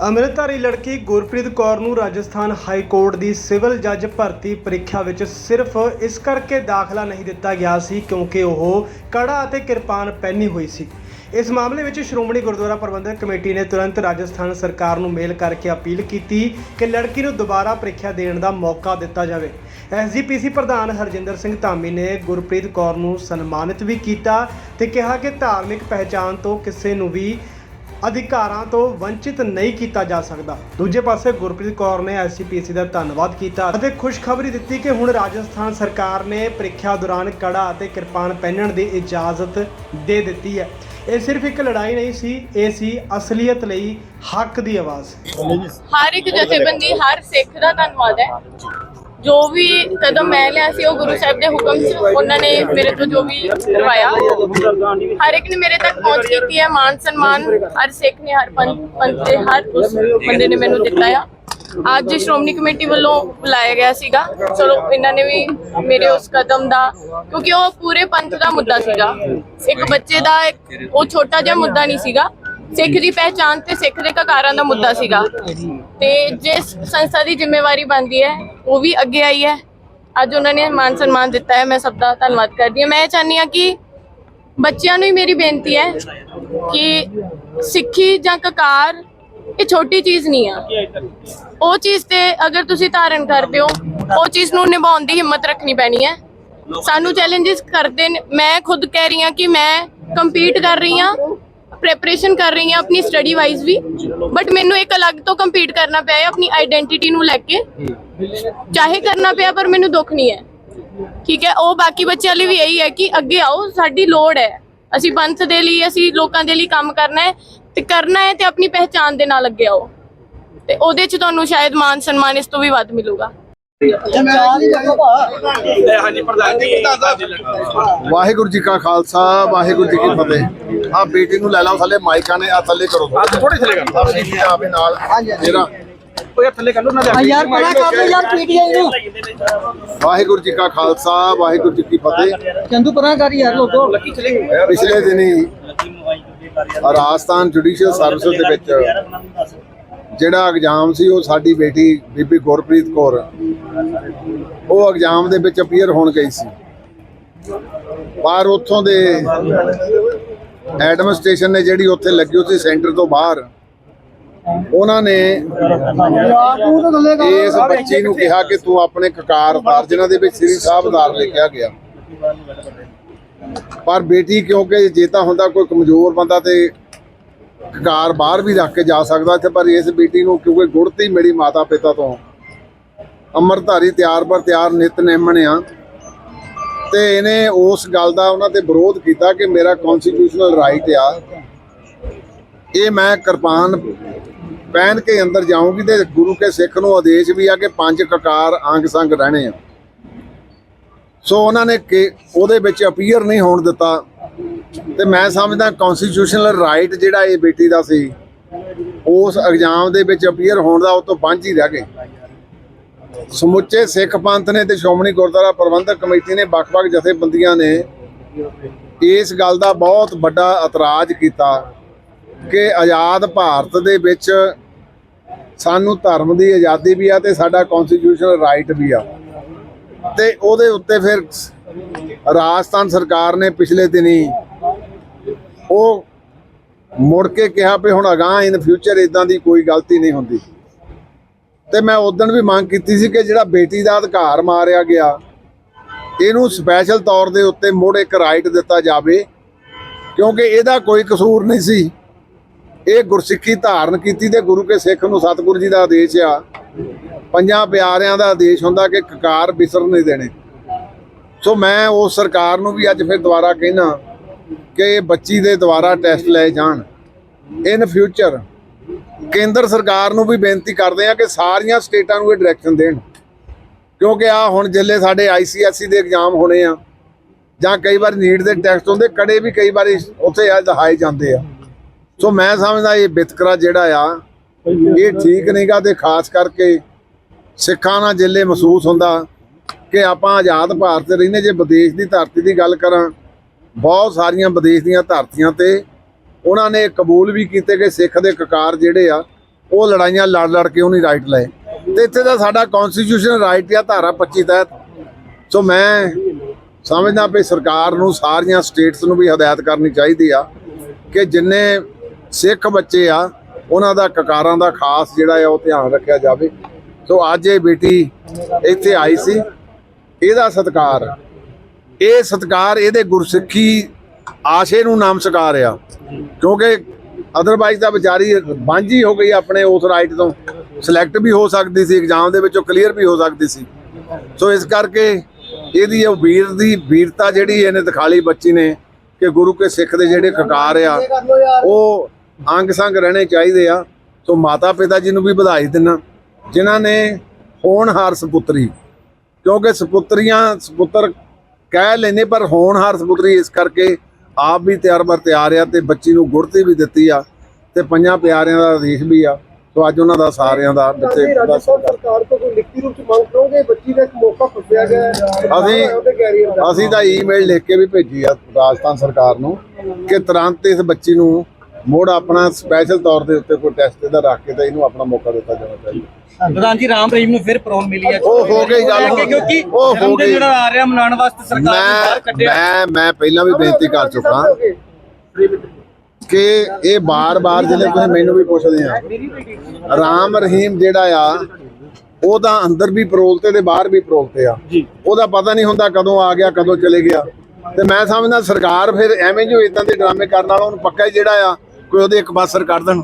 ਅੰਮ੍ਰਿਤਧਾਰੀ ਲੜਕੀ ਗੁਰਪ੍ਰੀਤ ਕੌਰ ਨੂੰ Rajasthan high court ਦੀ ਸਿਵਲ ਜੱਜ ਭਰਤੀ ਪ੍ਰੀਖਿਆ ਵਿੱਚ ਸਿਰਫ ਇਸ ਕਰਕੇ ਦਾਖਲਾ ਨਹੀਂ ਦਿੱਤਾ ਗਿਆ ਸੀ ਕਿਉਂਕਿ ਉਹ ਕੜਾ ਅਤੇ ਕਿਰਪਾਨ ਪਹਿਨੀ ਹੋਈ ਸੀ। ਇਸ ਮਾਮਲੇ ਵਿੱਚ ਸ਼੍ਰੋਮਣੀ ਗੁਰਦੁਆਰਾ ਪ੍ਰਬੰਧਕ ਕਮੇਟੀ ਨੇ ਤੁਰੰਤ ਰਾਜਸਥਾਨ ਸਰਕਾਰ ਨੂੰ ਮੇਲ ਕਰਕੇ ਅਪੀਲ ਕੀਤੀ ਕਿ ਲੜਕੀ ਨੂੰ ਦੁਬਾਰਾ ਪ੍ਰੀਖਿਆ ਦੇਣ ਦਾ ਮੌਕਾ ਦਿੱਤਾ ਜਾਵੇ। ਐਸਜੀਪੀਸੀ ਪ੍ਰਧਾਨ ਹਰਜਿੰਦਰ ਸਿੰਘ ਧਾਮੀ ਨੇ ਗੁਰਪ੍ਰੀਤ ਕੌਰ ਨੂੰ ਸਨਮਾਨਿਤ ਵੀ ਕੀਤਾ ਤੇ ਕਿਹਾ ਕਿ ਧਾਰਮਿਕ ਪਹਿਚਾਣ ਤੋਂ ਕਿਸੇ ਨੂੰ ਵੀ ਅਧਿਕਾਰਾਂ ਤੋਂ ਵੰਚਿਤ ਨਹੀਂ ਕੀਤਾ ਜਾ ਸਕਦਾ। ਦੂਜੇ ਪਾਸੇ ਗੁਰਪ੍ਰੀਤ ਕੌਰ ਨੇ ਐਸਸੀਪੀਸੀ ਦਾ ਧੰਨਵਾਦ ਕੀਤਾ ਅਤੇ ਖੁਸ਼ਖਬਰੀ ਦਿੱਤੀ ਕਿ ਹੁਣ ਰਾਜਸਥਾਨ ਸਰਕਾਰ ਨੇ ਪ੍ਰੀਖਿਆ ਦੌਰਾਨ ਕੜਾ ਅਤੇ ਕਿਰਪਾਨ ਪਹਿਨਣ ਦੀ ਇਜਾਜ਼ਤ ਦੇ ਦਿੱਤੀ ਹੈ। ਇਹ ਸਿਰਫ ਇੱਕ ਲੜਾਈ ਨਹੀਂ ਸੀ, ਇਹ ਸੀ ਅਸਲੀਅਤ ਲਈ ਹੱਕ ਦੀ ਆਵਾਜ਼। ਹਰ ਇੱਕ ਜਥੇਬੰਦੀ, ਹਰ ਸਿੱਖ ਦਾ ਧੰਨਵਾਦ ਹੈ। ਜੋ ਵੀ ਕਦਮ ਮੈਂ ਲਿਆ ਸੀ, ਉਹ ਗੁਰੂ ਸਾਹਿਬ ਦੇ ਹੁਕਮ ਸੀ। ਉਹਨਾਂ ਨੇ ਮੇਰੇ ਤੋਂ ਜੋ ਵੀ ਕਰਵਾਇਆ। ਹਰ ਇੱਕ ਨੇ ਮੇਰੇ ਤੱਕ ਪਹੁੰਚ ਕੀਤੀ ਹੈ। ਮਾਨ ਸਨਮਾਨ ਹਰ ਸਿੱਖ ਨੇ, ਹਰ ਪੰਥ ਦੇ, ਹਰ ਉਸ ਬੰਦੇ ਨੇ ਮੈਨੂੰ ਦਿੱਤਾ ਆ। ਅੱਜ ਸ਼੍ਰੋਮਣੀ ਕਮੇਟੀ ਵੱਲੋਂ ਬੁਲਾਇਆ ਗਿਆ ਸੀਗਾ। ਚਲੋ, ਇਹਨਾਂ ਨੇ ਵੀ ਮੇਰੇ ਉਸ ਕਦਮ ਦਾ, ਕਿਉਂਕਿ ਉਹ ਪੂਰੇ ਪੰਥ ਦਾ ਮੁੱਦਾ ਸੀਗਾ। ਇੱਕ ਬੱਚੇ ਦਾ ਉਹ ਛੋਟਾ ਜਿਹਾ ਮੁੱਦਾ ਨਹੀਂ ਸੀਗਾ। ਸਿੱਖ ਦੀ ਪਹਿਚਾਨ ਤੇ ਸਿੱਖ ਦੇ ਕਕਾਰਾਂ ਦਾ ਮੁੱਦਾ ਸੀਗਾ। ਤੇ ਜਿਸ ਸੰਸਥਾ ਦੀ ਜ਼ਿੰਮੇਵਾਰੀ ਬਣਦੀ ਹੈ, ਉਹ ਵੀ ਅੱਗੇ ਆਈ ਹੈ। ਅੱਜ ਉਹਨਾਂ ਨੇ ਮਾਨ ਸਨਮਾਨ ਦਿੱਤਾ ਹੈ, ਮੈਂ ਸਭ ਦਾ ਧੰਨਵਾਦ ਕਰਦੀ ਹਾਂ। ਮੈਂ ਇਹ ਚਾਹੁੰਦੀ ਹਾਂ ਕਿ ਬੱਚਿਆਂ ਨੂੰ ਹੀ ਮੇਰੀ ਬੇਨਤੀ ਹੈ ਕਿ ਸਿੱਖੀ ਜਾਂ ਕਕਾਰ, ਇਹ ਛੋਟੀ ਚੀਜ਼ ਨਹੀਂ ਆ। ਉਹ ਚੀਜ਼ ਤੇ ਅਗਰ ਤੁਸੀਂ ਧਾਰਨ ਕਰਦੇ ਹੋ, ਉਹ ਚੀਜ਼ ਨੂੰ ਨਿਭਾਉਣ ਦੀ ਹਿੰਮਤ ਰੱਖਣੀ ਪੈਣੀ ਹੈ। ਸਾਨੂੰ ਚੈਲੰਜਸ ਕਰਦੇ ਨੇ, ਮੈਂ ਖੁਦ ਕਹਿ ਰਹੀ ਹਾਂ ਕਿ ਮੈਂ ਕੰਪੀਟ ਕਰ ਰਹੀ ਹਾਂ। ਪ੍ਰੈਪਰੇਸ਼ਨ ਕਰ ਰਹੀ ਹਾਂ ਆਪਣੀ ਸਟੱਡੀ ਵਾਈਜ਼ ਵੀ। ਬਟ ਮੈਨੂੰ ਇੱਕ ਅਲੱਗ ਤੋਂ ਕੰਪੀਟ ਕਰਨਾ ਪਿਆ ਹੈ ਆਪਣੀ ਆਇਡੈਂਟੀਟੀ ਨੂੰ ਲੈ ਕੇ। ਚਾਹੇ ਕਰਨਾ ਪਿਆ ਪਰ ਮੈਨੂੰ ਦੁੱਖ ਨਹੀਂ ਹੈ। ਠੀਕ ਹੈ ਉਹ ਬਾਕੀ ਬੱਚਿਆਂ ਲਈ ਵੀ ਇਹੀ ਹੈ ਕਿ ਅੱਗੇ ਆਓ ਸਾਡੀ ਲੋੜ ਹੈ। ਅਸੀਂ ਪੰਥ ਦੇ ਲਈ ਅਸੀਂ ਲੋਕਾਂ ਦੇ ਲਈ ਕੰਮ ਕਰਨਾ ਹੈ ਤੇ ਕਰਨਾ ਹੈ ਤੇ ਆਪਣੀ ਪਹਿਚਾਨ ਦੇ ਨਾਲ ਅੱਗੇ ਆਓ। ਤੇ ਉਹਦੇ ਚ ਤੁਹਾਨੂੰ ਸ਼ਾਇਦ ਮਾਨ ਸਨਮਾਨ ਇਸ ਤੋਂ ਵੀ ਵੱਧ ਮਿਲੂਗਾ। ਵਾਹਿਗੁਰੂ ਜੀ ਕਾ ਖਾਲਸਾ ਵਾਹਿਗੁਰੂ ਜੀ ਕੀ ਫਤਿਹ। ਆ ਬੇਟੀ ਨੂੰ ਲੈ ਲਓ ਥੱਲੇ ਮਾਈਕਾਂ ਨੇ ਆ ਥੱਲੇ ਕਰੋ। ਅੱਜ ਥੋੜੇ ਥੱਲੇ ਕਰ ਅਸੀਂ ਵੀ ਆਵੇ ਨਾਲ। ਮੇਰਾ ਉਹ ਯਾਰ ਥੱਲੇ ਕਰ ਲੋ ਨਾ ਆ ਯਾਰ ਪਰਾਂ ਕਰ ਲਓ ਯਾਰ ਪੀਟੀਆਈ ਨੂੰ। ਵਾਹਿਗੁਰੂ ਜੀ ਕਾ ਖਾਲਸਾ ਵਾਹਿਗੁਰੂ ਜੀ ਕੀ ਫਤਿਹ। ਚੰਦੂ ਪਰਾਂ ਕਰ ਯਾਰ ਲੋਕੋ ਲੱਕੀ ਚਲੇ ਗਏ। ਪਿਛਲੇ ਦਿਨੀ ਰਾਜਸਥਾਨ ਜੁਡੀਸ਼ੀਅਲ ਸਰਵਿਸ ਦੇ ਵਿੱਚ ਜਿਹੜਾ ਐਗਜ਼ਾਮ ਸੀ ਉਹ ਸਾਡੀ ਬੇਟੀ ਬੀਬੀ ਗੁਰਪ੍ਰੀਤ ਕੌਰ ਉਹ ਐਗਜ਼ਾਮ ਦੇ ਵਿੱਚ ਅਪੀਅਰ ਹੋਣ ਗਈ ਸੀ। ਪਰ ਉੱਥੋਂ ਦੇ ਐਡਮਿਨਿਸਟ੍ਰੇਸ਼ਨ ਨੇ ਜਿਹੜੀ ਉੱਥੇ ਲੱਗੀ ਹੋਈ ਸੀ ਸੈਂਟਰ ਤੋਂ ਬਾਹਰ, ਉਹਨਾਂ ਨੇ ਇਸ ਬੱਚੀ ਨੂੰ ਕਿਹਾ ਕਿ ਤੂੰ ਆਪਣੇ ਕਕਾਰ ਉਤਾਰ, ਜਿਨ੍ਹਾਂ ਦੇ ਵਿੱਚ ਸ੍ਰੀ ਸਾਹਿਬਦਾਰ ਲਿਖਿਆ ਗਿਆ। ਪਰ ਬੇਟੀ, ਕਿਉਂਕਿ ਜੇ ਤਾਂ ਹੁੰਦਾ ਕੋਈ ਕਮਜ਼ੋਰ ਬੰਦਾ ਤੇ ਕਕਾਰ ਬਾਹਰ ਵੀ ਰੱਖ ਕੇ ਜਾ ਸਕਦਾ ਇੱਥੇ, ਪਰ ਇਸ ਬੇਟੀ ਨੂੰ ਕਿਉਂਕਿ ਗੁੜਤੀ ਮੇਰੀ ਮਾਤਾ ਪਿਤਾ ਤੋਂ, ਅੰਮ੍ਰਿਤਧਾਰੀ ਤਿਆਰ ਪਰ ਤਿਆਰ ਨਿਤ ਨਿਮਣਿਆ ਤੇ ਇਹਨੇ ਉਸ ਗੱਲ ਦਾ ਉਹਨਾਂ ਤੇ ਵਿਰੋਧ ਕੀਤਾ ਕਿ ਮੇਰਾ ਕਨਸਟੀਟਿਊਸ਼ਨਲ ਰਾਈਟ ਆ। ਇਹ ਮੈਂ ਕਿਰਪਾਨ ਪਹਿਨ ਕੇ ਅੰਦਰ ਜਾਊਂਗੀ ਤੇ ਗੁਰੂ ਕੇ ਸਿੱਖ ਨੂੰ ਆਦੇਸ਼ ਵੀ ਆ ਕਿ ਪੰਜ ਕਕਾਰ ਅੰਗ ਸੰਗ ਰਹਿਣੇ ਆ। ਸੋ ਉਹਨਾਂ ਨੇ ਕਿ ਉਹਦੇ ਵਿੱਚ ਅਪੀਅਰ ਨਹੀਂ ਹੋਣ ਦਿੱਤਾ। ਤੇ ਮੈਂ ਸਮਝਦਾ ਕਨਸਟੀਟਿਊਸ਼ਨਲ ਰਾਈਟ ਜਿਹੜਾ ਇਹ ਬੇਟੀ ਦਾ ਸੀ, ਉਸ ਐਗਜ਼ਾਮ ਦੇ ਵਿੱਚ ਅਪੀਅਰ ਹੋਣ ਦਾ ਉਹ ਤੋਂ ਵਾਂਝ ਹੀ ਰਹਿ ਗਏ। ਸਮੁੱਚੇ ਸਿੱਖ ਪੰਥ ਨੇ ਤੇ ਸ਼੍ਰੋਮਣੀ ਗੁਰਦੁਆਰਾ ਪ੍ਰਬੰਧਕ ਕਮੇਟੀ ਨੇ ਵੱਖ-ਵੱਖ ਜਥੇਬੰਦੀਆਂ ਨੇ ਇਸ ਗੱਲ ਦਾ ਬਹੁਤ ਵੱਡਾ ਇਤਰਾਜ਼ ਕੀਤਾ ਕਿ ਆਜ਼ਾਦ ਭਾਰਤ ਦੇ ਵਿੱਚ ਸਾਨੂੰ ਧਰਮ ਦੀ ਆਜ਼ਾਦੀ ਵੀ ਆ ਤੇ ਸਾਡਾ ਕਨਸਟੀਟਿਊਸ਼ਨਲ ਰਾਈਟ ਵੀ ਆ। ਤੇ ਉਹਦੇ ਉੱਤੇ ਫਿਰ ਰਾਜਸਥਾਨ ਸਰਕਾਰ ਨੇ ਪਿਛਲੇ ਦਿਨੀ ਉਹ ਮੁੜ ਕੇ ਕਿਹਾ ਵੀ ਹੁਣ ਅਗਾਹ ਇਨ ਫਿਊਚਰ ਇਦਾਂ ਦੀ ਕੋਈ ਗਲਤੀ ਨਹੀਂ ਹੁੰਦੀ। ਤੇ ਮੈਂ ਉਦੋਂ ਵੀ ਮੰਗ ਕੀਤੀ ਸੀ ਕਿ ਜਿਹੜਾ ਬੇਟੀ ਦਾ ਅਧਿਕਾਰ ਮਾਰਿਆ ਗਿਆ, ਇਹਨੂੰ ਸਪੈਸ਼ਲ ਤੌਰ ਦੇ ਉੱਤੇ ਮੁੜ ਇੱਕ ਰਾਈਟ ਦਿੱਤਾ ਜਾਵੇ, ਕਿਉਂਕਿ ਇਹਦਾ ਕੋਈ ਕਸੂਰ ਨਹੀਂ ਸੀ। ਇਹ ਗੁਰਸਿੱਖੀ ਧਾਰਨ ਕੀਤੀ ਤੇ ਗੁਰੂ ਕੇ ਸਿੱਖ ਨੂੰ ਸਤਿਗੁਰੂ ਜੀ ਦਾ ਆਦੇਸ਼ ਆ। ਪੰਜਾਂ ਪਿਆਰਿਆਂ ਦਾ ਆਦੇਸ਼ ਹੁੰਦਾ ਕਿ ਕਕਾਰ ਬਿਸਰ ਨਹੀਂ ਦੇਣੇ। ਸੋ ਮੈਂ ਉਸ ਸਰਕਾਰ ਨੂੰ ਵੀ ਅੱਜ ਫਿਰ ਦੁਬਾਰਾ ਕਹਿਣਾ ਕਿ ਇਹ ਬੱਚੀ ਦੇ ਦੁਬਾਰਾ ਟੈਸਟ ਲਏ ਜਾਣ। ਇਨ ਫਿਊਚਰ ਕੇਂਦਰ ਸਰਕਾਰ ਨੂੰ ਵੀ ਬੇਨਤੀ ਕਰਦੇ ਆ ਕਿ ਸਾਰੀਆਂ ਸਟੇਟਾਂ ਨੂੰ ਇਹ ਡਾਇਰੈਕਸ਼ਨ ਦੇਣ। ਕਿਉਂਕਿ ਆ ਹੁਣ ਜਿੱਲੇ ਸਾਡੇ ਆਈਸੀਐਸਸੀ ਦੇ ਐਗਜ਼ਾਮ ਹੋਣੇ ਆ, ਜਾਂ ਕਈ ਵਾਰ ਨੀਟ ਦੇ ਟੈਸਟ ਹੁੰਦੇ, ਕੜੇ ਵੀ ਕਈ ਵਾਰੀ ਉੱਥੇ ਆ ਦਿਖਾਏ ਜਾਂਦੇ ਆ। ਸੋ ਮੈਂ ਸਮਝਦਾ ਇਹ ਵਿਤਕਰਾ ਜਿਹੜਾ ਆ, ਇਹ ਠੀਕ ਨਹੀਂਗਾ ਤੇ ਖਾਸ ਕਰਕੇ ਸਿੱਖਾਂ ਨਾਲ ਜਿੱਲੇ ਮਹਿਸੂਸ ਹੁੰਦਾ ਕਿ ਆਪਾਂ ਆਜ਼ਾਦ ਭਾਰਤ ਰਹਿੰਦੇ, ਜੇ ਵਿਦੇਸ਼ ਦੀ ਧਰਤੀ ਦੀ ਗੱਲ ਕਰਾਂ, ਬਹੁਤ ਸਾਰੀਆਂ ਵਿਦੇਸ਼ ਦੀਆਂ ਧਰਤੀਆਂ ਤੇ ਉਹਨਾਂ ਨੇ ਕਬੂਲ ਵੀ ਕੀਤੇ ਕਿ ਸਿੱਖ ਦੇ ਕਕਾਰ ਜਿਹੜੇ ਆ, ਉਹ ਲੜਾਈਆਂ ਲੜ ਲੜ ਕੇ ਉਹਨੇ ਰਾਈਟ ਲਏ। ਤੇ ਇੱਥੇ ਦਾ ਸਾਡਾ ਕਨਸਟੀਟਿਊਸ਼ਨ ਰਾਈਟ ਆ, ਧਾਰਾ 25 ਤਹਿਤ। ਸੋ ਮੈਂ ਸਮਝਦਾ ਵੀ ਸਰਕਾਰ ਨੂੰ, ਸਾਰੀਆਂ ਸਟੇਟਸ ਨੂੰ ਵੀ ਹਦਾਇਤ ਕਰਨੀ ਚਾਹੀਦੀ ਆ ਕਿ ਜਿੰਨੇ ਸਿੱਖ ਬੱਚੇ ਆ, ਉਹਨਾਂ ਦਾ ਕਕਾਰਾਂ ਦਾ ਖਾਸ ਜਿਹੜਾ ਆ, ਉਹ ਧਿਆਨ ਰੱਖਿਆ ਜਾਵੇ। ਸੋ ਅੱਜ ਇਹ ਬੇਟੀ ਇੱਥੇ ਆਈ ਸੀ। ਇਹਦਾ ਸਤਿਕਾਰ, ਇਹ ਸਤਿਕਾਰ ਇਹਦੇ ਗੁਰਸਿੱਖੀ ਆਸ਼ੇ ਨੂੰ ਨਾਮ ਸਕਾਰ ਆ ਕਿਉਂਕਿ ਅਦਰਵਾਈਜ਼ ਤਾਂ ਵਿਚਾਰੀ ਬਾਂਝੀ ਹੋ ਗਈ ਆਪਣੇ ਉਸ ਰਾਈਟ ਤੋਂ। ਸਿਲੈਕਟ ਵੀ ਹੋ ਸਕਦੀ ਸੀ ਐਗਜ਼ਾਮ ਦੇ ਵਿੱਚੋਂ ਕਲੀਅਰ ਵੀ ਹੋ ਸਕਦੀ ਸੀ। ਸੋ ਇਸ ਕਰਕੇ ਇਹਦੀ ਉਹ ਵੀਰ ਦੀ ਵੀਰਤਾ ਜਿਹੜੀ ਇਹਨੇ ਦਿਖਾਲੀ ਬੱਚੀ ਨੇ ਕਿ ਗੁਰੂ ਕੇ ਸਿੱਖ ਦੇ ਜਿਹੜੇ ਕਕਾਰ ਆ, ਉਹ ਅੰਗ ਸੰਗ ਰਹਿਣੇ ਚਾਹੀਦੇ ਆ। ਸੋ ਮਾਤਾ ਪਿਤਾ ਜੀ ਨੂੰ ਵੀ ਵਧਾਈ ਦਿੰਨਾ, ਜਿਨ੍ਹਾਂ ਨੇ ਹੋਣਹਾਰ ਸੁਪੁੱਤਰੀ। ਕਿਉਂਕਿ ਸੁਪੁੱਤਰੀਆਂ ਸੁਪੁੱਤਰ ਕਹਿ ਲੈਨੇ ਪਰ ਹੋਣਹਾਰ ਸੁਪੁੱਤਰੀ ਇਸ ਕਰਕੇ ਆਪ ਵੀ ਤਿਆਰ ਬਰ ਤਿਆਰ ਆ ਤੇ ਬੱਚੀ ਨੂੰ ਗੁਰਤੀ ਵੀ ਦਿੱਤੀ ਆ ਤੇ ਪੰਜਾਂ ਪਿਆਰਿਆਂ ਦਾ ਆਦੇਸ਼ ਵੀ ਆ। ਸੋ ਅੱਜ ਉਹਨਾਂ ਦਾ ਸਾਰਿਆਂ ਦਾ ਜਿੱਥੇ ਰਾਜਸਥਾਨ ਸਰਕਾਰ ਤੋਂ ਕੋਈ ਲਿਖਤੀ ਰੂਪ ਚ ਮੰਗ ਕਰੋਗੇ? ਬੱਚੀ ਦਾ ਇੱਕ ਮੌਕਾ ਫੁੱਟਿਆ ਗਿਆ ਅਸੀਂ ਦਾ। ਅਸੀਂ ਤਾਂ ਈਮੇਲ ਲਿਖ ਕੇ ਵੀ ਭੇਜੀ ਆ ਰਾਜਸਥਾਨ ਸਰਕਾਰ ਨੂੰ ਕਿ ਤੁਰੰਤ ਇਸ ਬੱਚੀ ਨੂੰ ਮੋੜ ਆਪਣਾ ਸਪੈਸ਼ਲ ਤੌਰ ਦੇ ਉੱਤੇ ਕੋਈ ਟੈਸਟ ਇਹਦਾ ਰੱਖ ਕੇ ਤਾਂ ਇਹਨੂੰ ਆਪਣਾ ਮੌਕਾ ਦਿੱਤਾ ਜਾਣਾ ਚਾਹੀਦਾ। ਪ੍ਰਧਾਨ ਜੀ ਰਾਮ ਰਹੀਮ ਨੂੰ ਫਿਰ ਪ੍ਰੋਨ ਮਿਲੀ ਹੈ। ਉਹ ਹੋ ਗਈ ਗੱਲ। ਕਿਉਂਕਿ ਉਹ ਹੋ ਗਈ। ਜਿਹੜਾ ਆ ਰਿਹਾ ਮਨਾਉਣ ਵਾਸਤੇ ਸਰਕਾਰ ਨੇ ਬਾਹਰ ਮੈਂ ਕੱਢਿਆ। ਮੈਂ ਮੈਂ ਪਹਿਲਾਂ ਵੀ ਬੇਨਤੀ ਕਰ ਚੁੱਕਾ ਕਿ ਇਹ ਬਾਰ-ਬਾਰ ਜਿਹੜੇ ਤੁਸੀਂ ਮੈਨੂੰ ਵੀ ਪੁੱਛਦੇ ਆ ਰਾਮ ਰਹੀਮ ਜਿਹੜਾ ਆ ਉਹ ਤਾਂ ਅੰਦਰ ਵੀ ਪਰੋਲ ਤੇ ਤੇ ਬਾਹਰ ਵੀ ਪਰੋਲ ਤੇ ਆ। ਉਹਦਾ ਪਤਾ ਨਹੀਂ ਹੁੰਦਾ ਕਦੋਂ ਆ ਗਿਆ ਕਦੋਂ ਚਲੇ ਗਿਆ। ਤੇ ਮੈਂ ਸਮਝਦਾ ਸਰਕਾਰ ਫਿਰ ਐਵੇਂ ਜੋ ਇਦਾਂ ਦੇ ਡਰਾਮੇ ਕਰਨ ਵਾਲਾ ਉਹਨੂੰ ਪੱਕਾ ਹੀ ਜਿਹੜਾ ਆ ਕੋਈ ਉਹਦੇ ਇੱਕ ਪਾਸਰ ਕੱਢ ਦੇਣ।